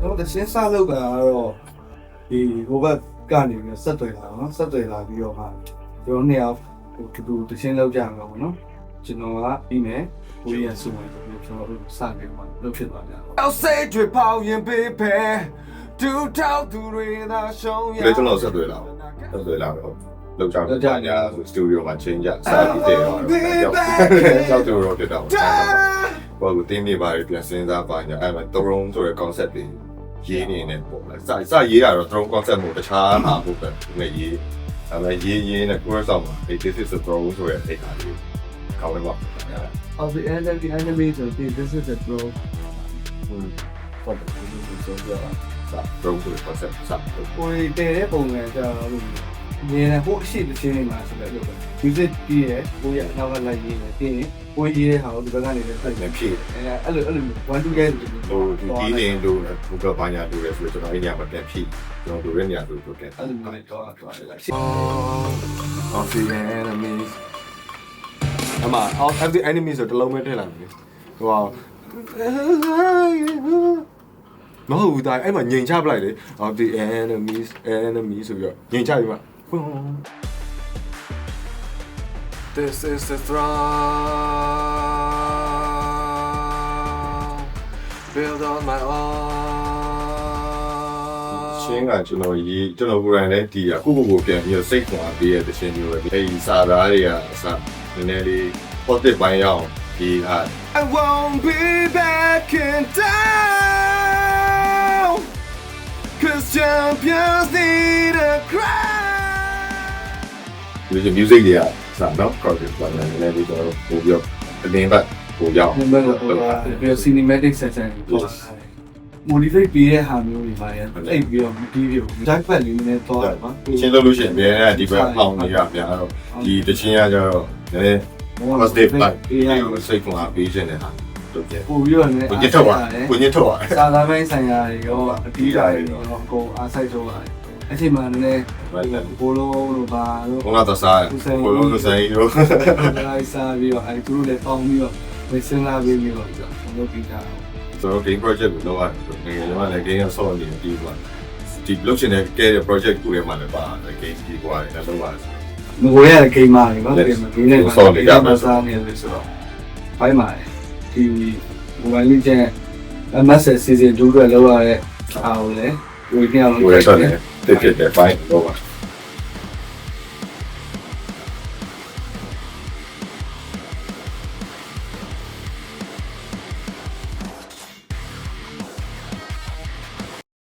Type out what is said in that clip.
တော့တရှင်းစလောက်တာကတော့ဒီဟိုဘက်ကနေပြီးဆက်သွယ်လာနော်ဆက်သွယ်လာပြီးတော့မှကျွန်တော်နှစ်ယောက်ဟိုတူတူတရှင်းလောက်ကြမှာပေါ့နော်ကျွန်တော်ကပြီးမယ်ကိုရီးယားစုဝင်ပြီးကျွန်တော်တို့စပြီးမှလုပ်ဖြစ်သွားကြတော့အောက်စိတ်တွေပေါရင်ပေးဖဲဒူတောက်သူတွေသာရှုံးရလေကျွန်တော်ဆက်သွယ်လာဆက်သွယ်လာတော့လောက်ကြတယ်ညာစတူဒီယိုမှာချင်းကြစာပြီးတယ်တော့ကြောက်တူရောဖြစ်တာ ပေါ့ဘာလို့တင်းနေပါရပြန်စဉ်းစားပါညာအဲ့မှာဒရုန်းဆိုတဲ့ concept တွေရေးနေနေပေါ့လေစာစာရေးရတော့ drone concept ကိုတခြားမှာဟုတ်ပဲနေရေးအဲ့မှာရေးရေးနဲ့ course ဆောင်မှာ this is a drone ဆိုတဲ့အိတ်အားလေးကောင်းတယ်ပေါ့ of the enemy enemy so this is the draw ဟုတ်တယ်ဒီလိုဆိုကြတာစာ drone ဆိုတဲ့ concept စာကိုရီတည်တဲ့ပုံစံကြတော့လို့ နေနေဟိုအရှိတရှင်းနေမှာဆိုတော့လို့ပဲ music ပြီးရကိုရီးယားနောက်ကလိုက်ရင်းနေပြီးရင်ကိုရေးတဲ့ဟာကိုဒီဘက်ကနေလည်းဆက်နေနေဖြည့်အဲအဲ့လိုအဲ့လို one to get ဟိုဒီဒီနေလို့ Google ဘာညာလို့လဲဆိုတော့ကျွန်တော်အဲ့ညမှာပြန်ဖြည့်ကျွန်တော်တို့ရဲ့ညဆိုတော့ပြန်အဲ့လိုမျိုးတော့တော့တယ်ရှင်း of the enemies အမ of of the enemies ဆိုတလုံးပဲထည့်လိုက်မယ်ဟိုမဟုတ်ဘူးဒါအဲ့မှာငြိမ်ချပလိုက်လေ of the enemies enemies ဆိုပြီးတော့ငြိမ်ချပြီးမှ This is the throne built on my own ရှင်းကကျွန်တော်ရေးကျွန်တော်ကိုယ်တိုင်လည်းဒီအခုကိုကိုပြန်ပြီးတော့စိတ်ခွန်အားပေးရတဲ့ရှင်မျိုးပဲအဲ့ဒီစာသားတွေကအစနည်းနည်းလေး positive ပိုင်းရအောင်ဒီဟာ I won't be back in town Cause champions need a crown ဒီ music တွေကစတော့ project ပိုင်းနည်းနည်းလေးကျွန်တော်ပို့ပြီးတော့အတင်းပတ်ပို့ရအောင်နံပါတ်ဟိုက cinematic section ပေါ့ motivate ပြီးတဲ့ဟာမျိုးတွေပါရအဲ့ပြီးတော့ပြီးပြီး jack pad လေးနဲ့တော့ပါရှင်းလို့လို့ရှိရင်ပြန်ရဒီဘက်ပေါင်းနေရပြန်တော့ဒီတချင်းရကြတော့နည်းနည်း positive ပိုင်းအေးရဒီစိတ်ခွန်အားပေးခြင်းတဲ့ဟာတို့ပြန်ပို့ပြီးတော့လည်းကိုညစ်ထုတ်ပါကိုညစ်ထုတ်ပါစာသားပိုင်းဆိုင်ရာတွေရောအတီးတိုင်းတွေရောအကုန်အားဆိုင်ထုတ်ပါတယ် အချိန်မှလည်းဘိုးလုံးတို့ပါတို့ဘုံလာသစားဘုံလုံးသစားရောလိုက်စားပြီးတော့အဲသူတို့လည်းပေါင်းပြီးတော့ဝယ်စင်းလာပြီးပြီးတော့ကျွန်တော်ပြီးတာဆိုတော့ game project ကိုလုပ်ရတယ်ငယ်ငယ်မှာလည်း game ရဆော့နေပြီးသွားဒီလုပ်ချင်တဲ့ကဲတဲ့ project ကိုလည်းမှလည်းပါ game ကြီးကွာတယ်လည်းလုပ်ပါဆိုငကိုရတဲ့ဂိမ်းမာတွေနော်ဒီမှာဂိမ်းနဲ့မှာစားနေတယ်ဆိုတော့ဘိုင်းမာတယ်ဒီ mobile legend MS season 2အတွက်လောက်ရတဲ့အားကိုလည်း ဝေပြောင်းကိုလို့လည်းဆော့နေတက်ဖြစ်တဲ့ fine တော့ပါ